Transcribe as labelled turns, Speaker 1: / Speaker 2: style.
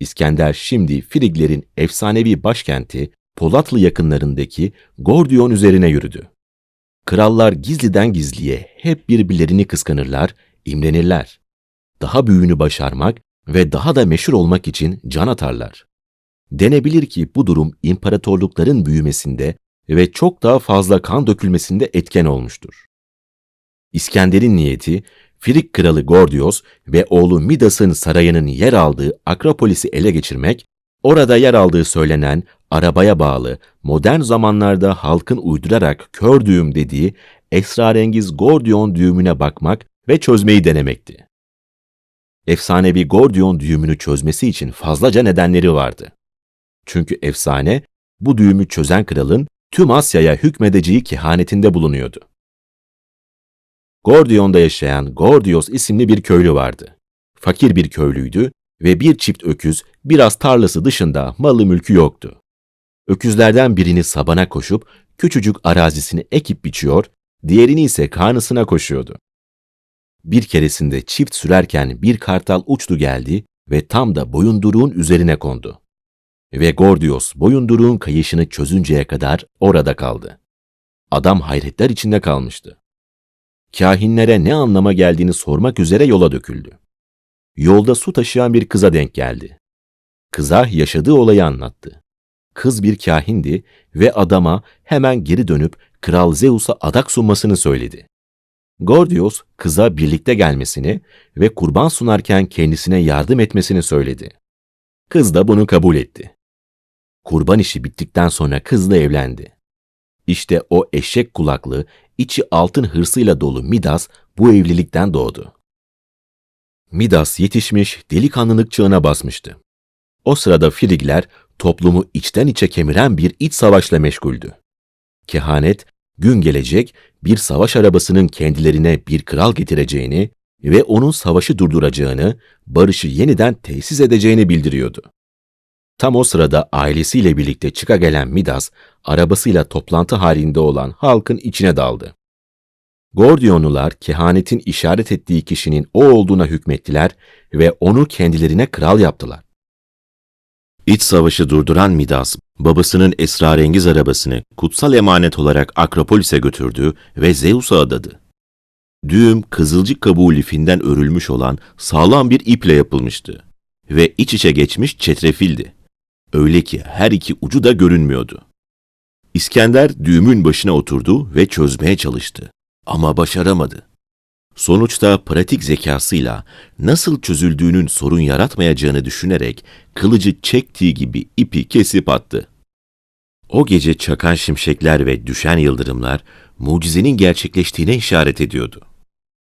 Speaker 1: İskender şimdi Friglerin efsanevi başkenti Polatlı yakınlarındaki Gordion üzerine yürüdü. Krallar gizliden gizliye hep birbirlerini kıskanırlar, imrenirler. Daha büyüğünü başarmak ve daha da meşhur olmak için can atarlar. Denebilir ki bu durum imparatorlukların büyümesinde ve çok daha fazla kan dökülmesinde etken olmuştur. İskender'in niyeti, Frig kralı Gordios ve oğlu Midas'ın sarayının yer aldığı Akropolis'i ele geçirmek, orada yer aldığı söylenen arabaya bağlı, modern zamanlarda halkın uydurarak kör düğüm dediği esrarengiz Gordion düğümüne bakmak ve çözmeyi denemekti. Efsanevi Gordion düğümünü çözmesi için fazlaca nedenleri vardı. Çünkü efsane, bu düğümü çözen kralın tüm Asya'ya hükmedeceği kehanetinde bulunuyordu. Gordion'da yaşayan Gordios isimli bir köylü vardı. Fakir bir köylüydü ve bir çift öküz, biraz tarlası dışında malı mülkü yoktu. Öküzlerden birini sabana koşup küçücük arazisini ekip biçiyor, diğerini ise karnısına koşuyordu. Bir keresinde çift sürerken bir kartal uçtu geldi ve tam da boyunduruğun üzerine kondu. Ve Gordios boyunduruğun kayışını çözünceye kadar orada kaldı. Adam hayretler içinde kalmıştı. Kahinlere ne anlama geldiğini sormak üzere yola döküldü. Yolda su taşıyan bir kıza denk geldi. Kıza yaşadığı olayı anlattı. Kız bir kahindi ve adama hemen geri dönüp Kral Zeus'a adak sunmasını söyledi. Gordios kıza birlikte gelmesini ve kurban sunarken kendisine yardım etmesini söyledi. Kız da bunu kabul etti. Kurban işi bittikten sonra kızla evlendi. İşte o eşek kulaklı, içi altın hırsıyla dolu Midas bu evlilikten doğdu. Midas yetişmiş, delikanlılık çağına basmıştı. O sırada Frigler toplumu içten içe kemiren bir iç savaşla meşguldü. Kehanet, gün gelecek bir savaş arabasının kendilerine bir kral getireceğini ve onun savaşı durduracağını, barışı yeniden tesis edeceğini bildiriyordu. Tam o sırada ailesiyle birlikte çıka gelen Midas, arabasıyla toplantı halinde olan halkın içine daldı. Gordionlular kehanetin işaret ettiği kişinin o olduğuna hükmettiler ve onu kendilerine kral yaptılar. İç savaşı durduran Midas, babasının esrarengiz arabasını kutsal emanet olarak Akropolis'e götürdü ve Zeus'a adadı. Düğüm kızılcık kabuğu lifinden örülmüş olan sağlam bir iple yapılmıştı ve iç içe geçmiş çetrefildi. Öyle ki her iki ucu da görünmüyordu. İskender düğümün başına oturdu ve çözmeye çalıştı. Ama başaramadı. Sonuçta pratik zekasıyla nasıl çözüldüğünün sorun yaratmayacağını düşünerek kılıcı çektiği gibi ipi kesip attı. O gece çakan şimşekler ve düşen yıldırımlar mucizenin gerçekleştiğine işaret ediyordu.